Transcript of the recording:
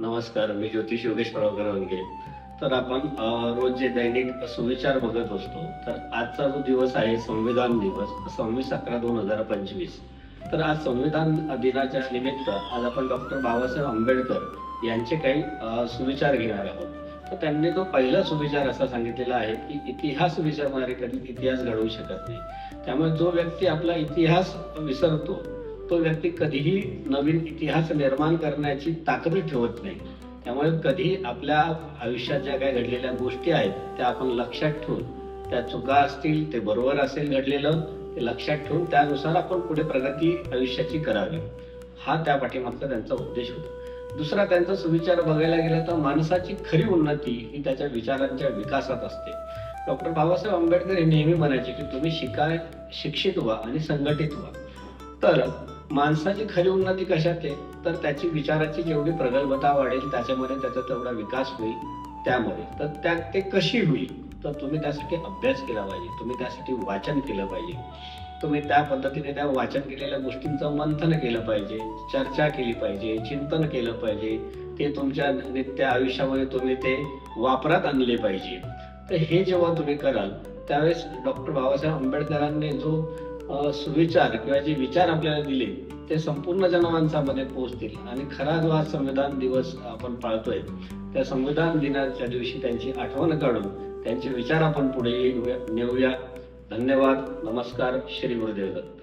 नमस्कार मी ज्योतिष योगेश प्रभाकर तर आपण रोज जे दैनिक सुविचार बघत असतो तर आजचा जो दिवस आहे संविधान दिवस सव्वीस अकरा दोन हजार पंचवीस. तर आज संविधान दिनाच्या निमित्त आज आपण डॉक्टर बाबासाहेब आंबेडकर यांचे काही सुविचार घेणार आहोत. तर त्यांनी तो पहिला सुविचार असा सांगितलेला आहे की इतिहास विसरणारे कधी इतिहास घडवू शकत नाही. त्यामुळे जो व्यक्ती आपला इतिहास विसरतो तो व्यक्ती कधीही नवीन इतिहास निर्माण करण्याची ताकद ठेवत नाही. त्यामुळे कधी आपल्या आयुष्यात ज्या काही घडलेल्या गोष्टी आहेत त्या आपण लक्षात ठेवून त्या चुका असतील ते बरोबर असेल घडलेलं ते लक्षात ठेवून त्यानुसार आपण पुढे प्रगती आयुष्याची करावी. हा त्या पाठीमागचा त्यांचा उद्देश होता. दुसरा त्यांचा सुविचार बघायला गेला तर माणसाची खरी उन्नती ही त्याच्या विचारांच्या विकासात असते. डॉक्टर बाबासाहेब आंबेडकर हे नेहमी म्हणायचे की तुम्ही शिकाय शिक्षित व्हा आणि संघटित व्हा. तर माणसाची खरी उन्नती कशात आहे? तर त्याची विचाराची जेवढी प्रगल्भता वाढेल त्याच्यामध्ये त्याचा तेवढा विकास होईल त्यामुळे. तर त्या ते कशी होईल? तर तुम्ही त्यासाठी अभ्यास केला पाहिजे. तुम्ही त्यासाठी वाचन केलं पाहिजे. तुम्ही त्या पद्धतीने त्या वाचन केलेल्या गोष्टींचं मंथन केलं पाहिजे चर्चा केली पाहिजे चिंतन केलं पाहिजे. ते तुमच्या नित्य आयुष्यामध्ये तुम्ही ते वापरात आणले पाहिजे. तर हे जेव्हा तुम्ही कराल त्यावेळेस डॉक्टर बाबासाहेब आंबेडकरांनी जो सुविचार किंवा जे विचार आपल्याला दिले ते संपूर्ण जनमानसामध्ये पोहोचतील आणि खरा जो आज संविधान दिवस आपण पाळतोय त्या संविधान दिनाच्या दिवशी त्यांची आठवण काढून त्यांचे विचार आपण पुढे नेऊया. धन्यवाद. नमस्कार. श्री गुरुदेव दत्त.